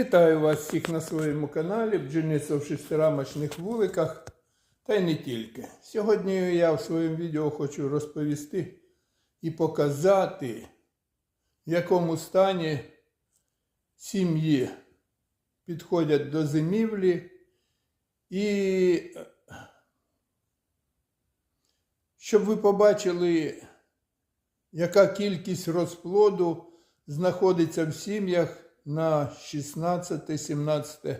Вітаю вас всіх на своєму каналі Бджільництво в шестирамочних вуликах та й не тільки. Сьогодні я в своєму відео хочу розповісти і показати, в якому стані сім'ї підходять до зимівлі і щоб ви побачили, яка кількість розплоду знаходиться в сім'ях на 16-17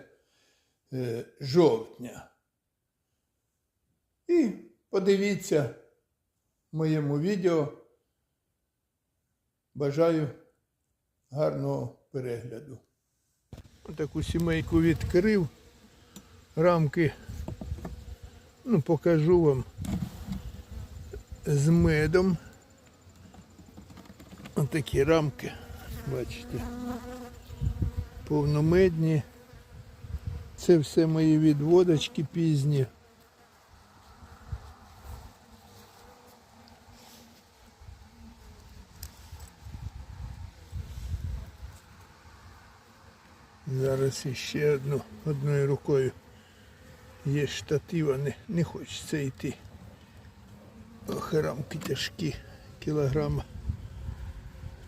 е, жовтня. І подивіться моєму відео. Бажаю гарного перегляду. Таку сімейку відкрив. Рамки, ну, покажу вам з медом. Отакі рамки, бачите, повномедні. Це все мої відводочки пізні. Зараз іще одну одною рукою. Є штатива, не, не хочеться йти. Ох, рамки тяжкі, кілограма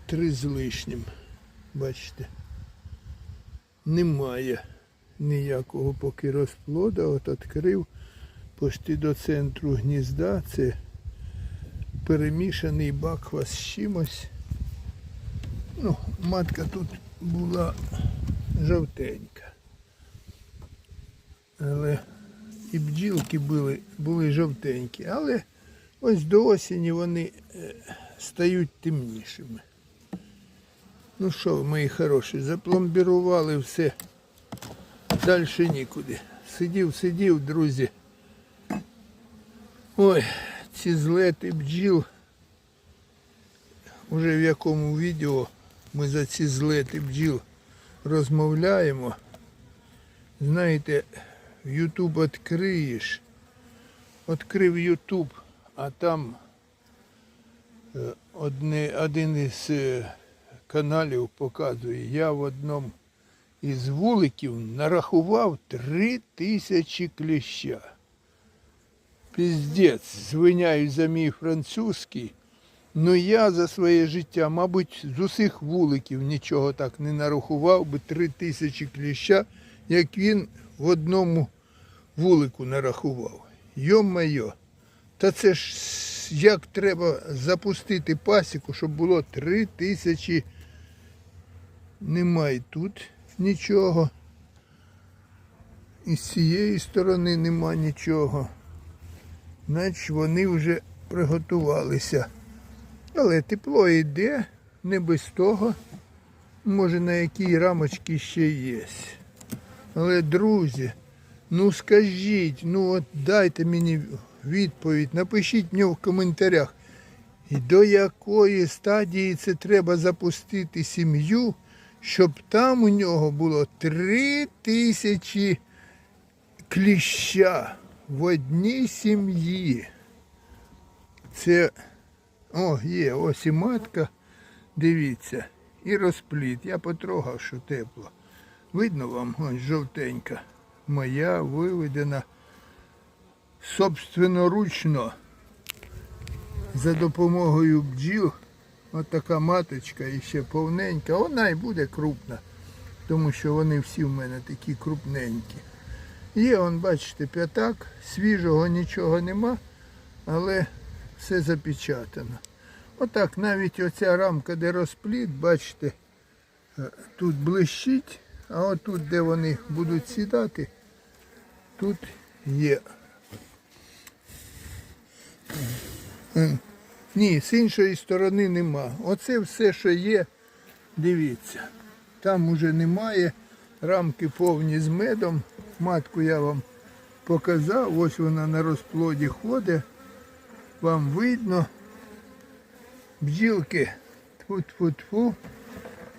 три з лишнім. Бачите. Немає ніякого поки розплода. От відкрив почти до центру гнізда. Це перемішаний баква з чимось. Ну, матка тут була жовтенька. Але і бджілки були, були жовтенькі, але ось до осені вони е, стають темнішими. Ну що, мої хороші, запломбірували все. Далі нікуди. Сидів, сидів, друзі. Ой, ці злети бджіл. Уже в якому відео ми за ці злети бджіл розмовляємо. Знаєте, Ютуб відкриєш. Відкрив Ютуб, а там е, одне, один із е, каналів показує, я в одному із вуликів нарахував три тисячі кліща. Піздець, звиняюсь за мій французький. Ну я за своє життя, мабуть, з усіх вуликів нічого так не нарахував би три тисячі кліща, як він в одному вулику нарахував. Йо-майо, та це ж як треба запустити пасіку, щоб було три тисячі. Немає тут нічого. І з цієї сторони нема нічого. Значить вони вже приготувалися. Але тепло йде, не без того. Може на якій рамочці ще є. Але, друзі, ну скажіть, ну от дайте мені відповідь, напишіть мені в коментарях, до якої стадії це треба запустити сім'ю, щоб там у нього було три тисячі кліща в одній сім'ї. Це о, є, ось і матка, дивіться, і розпліт. Я потрогав, що тепло. Видно вам, ось жовтенька. Моя виведена собственноручно за допомогою бджіл. Ось така маточка і ще повненька. Вона і буде крупна, тому що вони всі в мене такі крупненькі. Є, он, бачите, п'ятак, свіжого нічого нема, але все запечатано. Отак навіть оця рамка, де розпліт, бачите, е, тут блищить, а отут, де вони будуть сідати, тут є. Ні, з іншої сторони нема. Оце все, що є, дивіться. Там уже немає. Рамки повні з медом. Матку я вам показав. Ось вона на розплоді ходить. Вам видно. Бджілки. Тфу-тфу-тфу.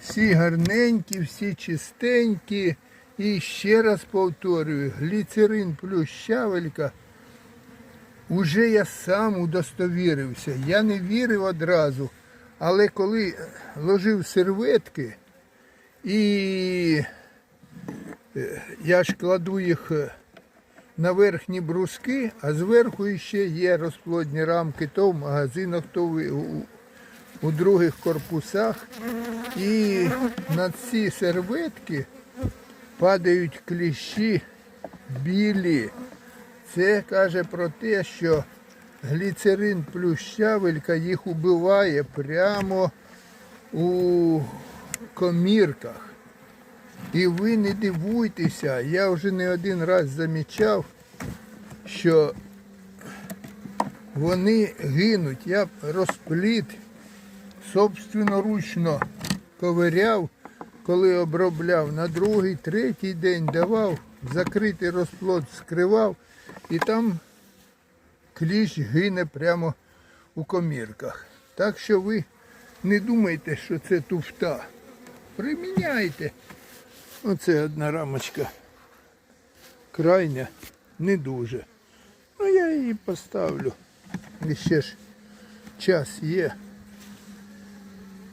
Всі гарненькі, всі чистенькі. І ще раз повторюю, гліцерин плюс щавелька. Уже я сам удостовірився. Я не вірив одразу. Але коли ложив серветки і Е, Я ж кладу їх е, на верхні бруски, а зверху ще є розплодні рамки, то в магазинах, то у, у других корпусах. І на ці серветки падають кліщі білі. Це каже про те, що гліцерин плюс щавелька їх убиває прямо у комірках. І ви не дивуйтеся, я вже не один раз замічав, що вони гинуть. Я розпліт собственноручно ковиряв, коли обробляв на другий, третій день давав, закритий розплод скривав, і там кліщ гине прямо у комірках. Так що ви не думайте, що це туфта. Приміняйте. Оце одна рамочка. Крайня, не дуже. Ну я її поставлю. І ще ж час є.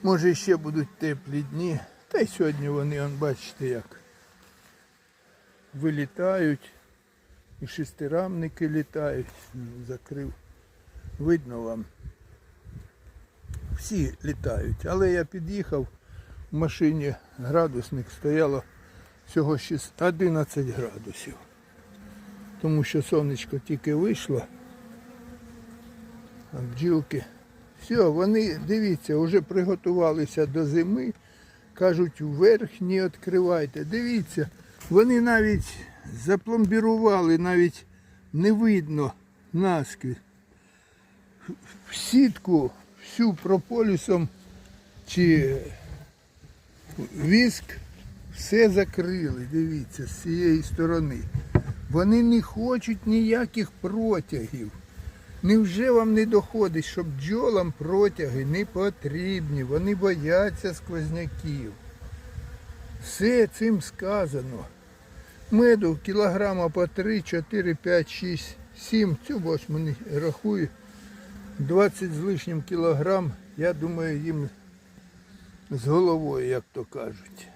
Може ще будуть теплі дні. Та й сьогодні вони, он, бачите, як вилітають. І шестирамники літають. Ну, Закрив. Видно вам. Всі літають. Але я під'їхав, в машині градусник стояло всього 6 11 градусів. Тому що сонечко тільки вийшло. А бджілки. Все, вони, дивіться, вже приготувалися до зими. Кажуть, вверх не відкривайте. Дивіться, вони навіть запломбірували, навіть не видно наскрізь. Сітку всю прополісом чи віск все закрили, дивіться, з цієї сторони. Вони не хочуть ніяких протягів. Невже вам не доходить, що бджолам протяги не потрібні, вони бояться сквозняків. Все цим сказано. Меду кілограма по 3, 4, 5, 6, 7, цю восьму не рахую. 20 з лишнім кілограм, я думаю, їм з головою, як то кажуть.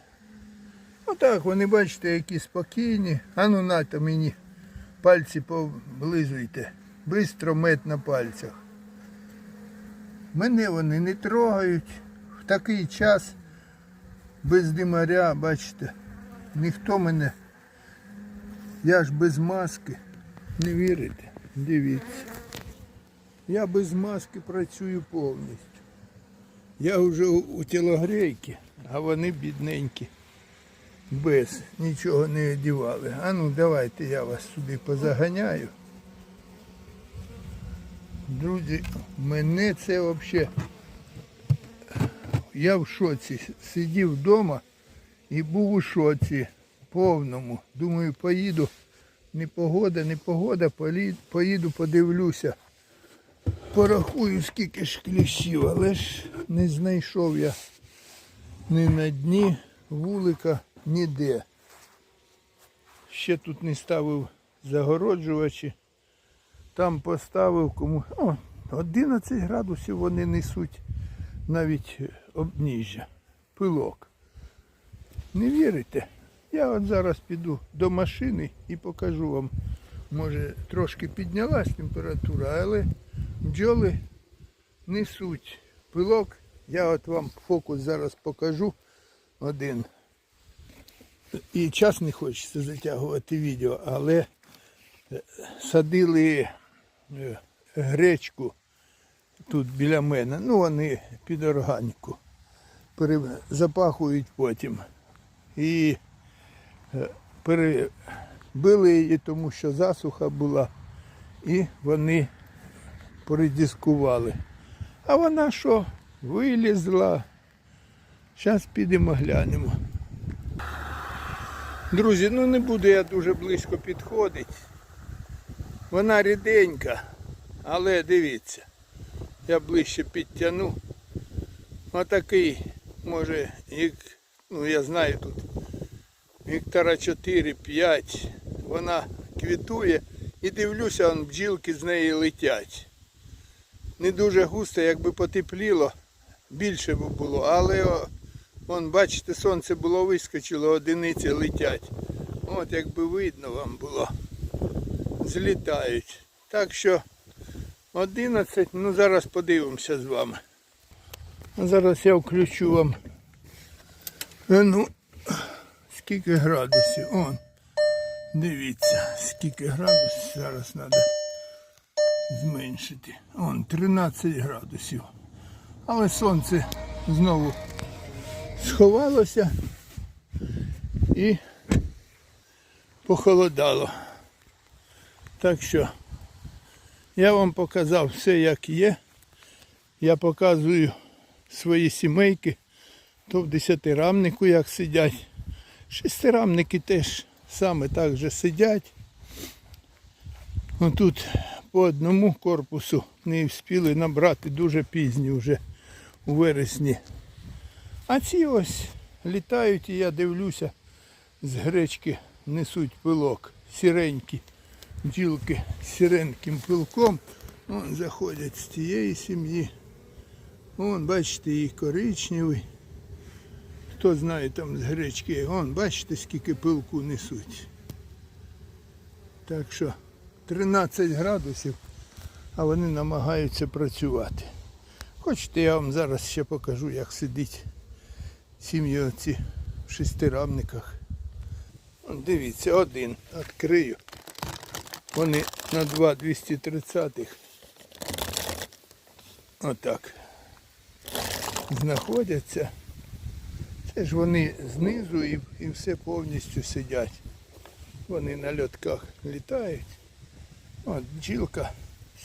Отак, вони бачите, які спокійні. А ну нате мені пальці поблизуйте. Бистро мед на пальцях. Мене вони не трогають. В такий час без димаря, бачите, ніхто мене. Я ж без маски. Не вірите? Дивіться. Я без маски працюю повністю. Я вже у тілогрейки, а вони бідненькі. Без нічого не одівали. А ну давайте я вас сюди позаганяю. Друзі, мене це взагалі. Я в шоці. Сидів вдома і був у шоці повному. Думаю, поїду. Не погода, не погода, поїду, подивлюся. Порахую, скільки ж кліщів, але ж не знайшов я ні на дні вулика, ніде. Ще тут не ставив загороджувачі. Там поставив кому. О, 11 градусів вони несуть навіть обніжжя, пилок. Не вірите? Я от зараз піду до машини і покажу вам. Може трошки піднялась температура, але бджоли несуть пилок. Я от вам фокус зараз покажу один. І час не хочеться затягувати відео, але е, садили е, гречку тут біля мене. Ну вони під органіку. Запахують потім. І перебили її, тому що засуха була. І вони передіскували. А вона що? Вилізла. Зараз підемо глянемо. Друзі, ну не буду я дуже близько підходити. Вона ріденька, але дивіться, я ближче підтягну. Отакий, може, як, ну я знаю тут, гектара 4-5. Вона квітує і дивлюся, он бджілки з неї летять. Не дуже густо, якби потепліло, більше б було, але вон, бачите, сонце було вискочило, одиниці летять. От якби видно вам було. Злітають. Так що 11, ну зараз подивимося з вами. Зараз я включу вам. е, Ну, скільки градусів. Он. Дивіться, скільки градусів зараз треба зменшити. Он 13 градусів. Але сонце знову сховалося і похолодало. Так що я вам показав все як є. Я показую свої сімейки, то в десятирамнику як сидять. Шестирамники теж саме так же сидять. Отут по одному корпусу не встигли набрати дуже пізні вже у вересні. А ці ось літають і я дивлюся, з гречки несуть пилок, сіренькі бджілки з сіреньким пилком. Вон заходять з тієї сім'ї. Вон, бачите, і коричневий. Хто знає там з гречки, вон, бачите, скільки пилку несуть. Так що 13 градусів, а вони намагаються працювати. Хочете, я вам зараз ще покажу, як сидить сім'ї оці в шестирамниках. Дивіться, один відкрию. Вони на 2 230 Отак. Знаходяться. Це ж вони знизу і, і все повністю сидять. Вони на льотках літають. От бджілка.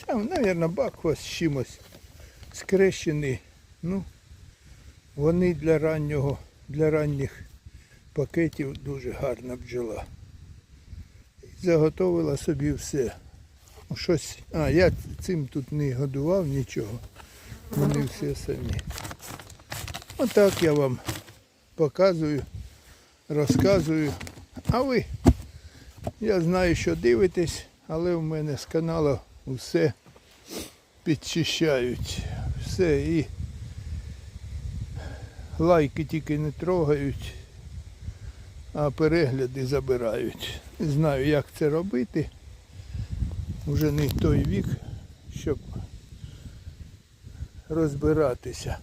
Це, мабуть, баква з чимось скрещений. Ну, вони для раннього, для ранніх пакетів дуже гарна бджола заготовила собі все. Ну, Щось. А, я цим тут не годував нічого. Вони все самі. Отак я вам показую, розказую. А ви, я знаю, що дивитесь, але в мене з каналу все підчищають. Все і лайки тільки не трогають, а перегляди забирають. Не знаю, як це робити. Вже не той вік, щоб розбиратися.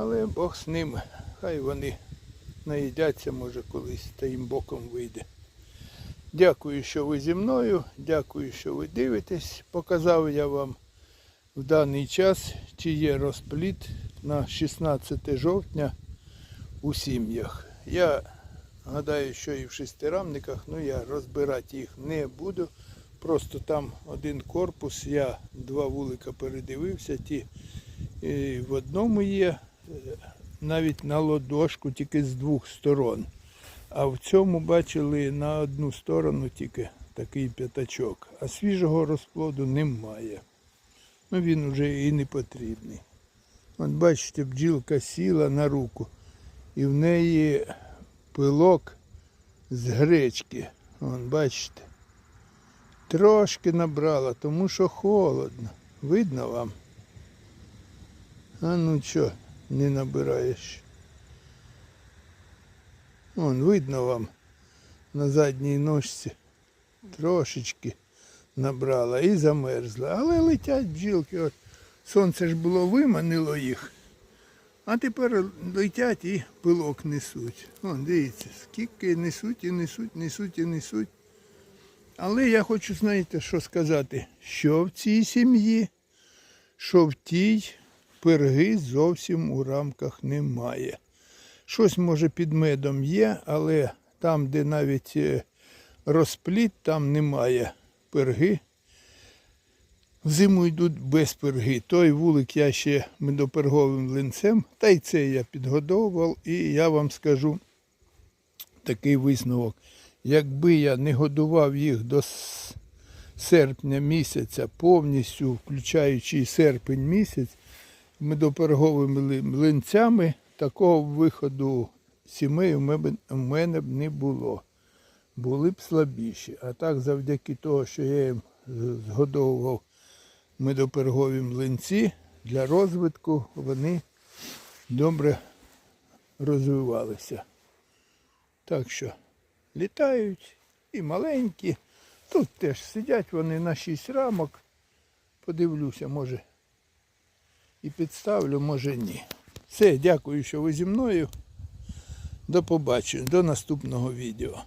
Але Бог з ним, хай вони наїдяться, може колись та їм боком вийде. Дякую, що ви зі мною, дякую, що ви дивитесь. Показав я вам в даний час, чи є розпліт на 16 жовтня у сім'ях. Я гадаю, що і в шестирамниках, ну я розбирати їх не буду. Просто там один корпус, я два вулика передивився, ті в одному є навіть на ладошку тільки з двох сторон. А в цьому бачили на одну сторону тільки такий п'ятачок. А свіжого розплоду немає. Ну він вже і не потрібний. От бачите, бджілка сіла на руку і в неї пилок з гречки. Вон, бачите. Трошки набрала, тому що холодно. Видно вам? А ну що, не набираєш? Вон, видно вам на задній ножці. Трошечки набрала і замерзла. Але летять бджілки. От сонце ж було виманило їх. А тепер летять і пилок несуть. Вон, дивіться, скільки несуть і несуть, несуть і несуть. Але я хочу, знаєте, що сказати, що в цій сім'ї, що в тій пирги зовсім у рамках немає. Щось, може, під медом є, але там, де навіть е, розпліт, там немає пирги. Взиму йдуть без перги. Той вулик я ще медоперговим линцем, та й це я підгодовував. І я вам скажу такий висновок. Якби я не годував їх до серпня місяця повністю, включаючи серпень місяць, медоперговими млинцями, такого виходу сімей у мене- б не було. Були б слабіші. А так, завдяки того, що я їм згодовував медопергові млинці для розвитку, вони добре розвивалися. Так що літають і маленькі. Тут теж сидять вони на 6 рамок. Подивлюся, може і підставлю, може ні. Все, дякую, що ви зі мною. До побачення, до наступного відео.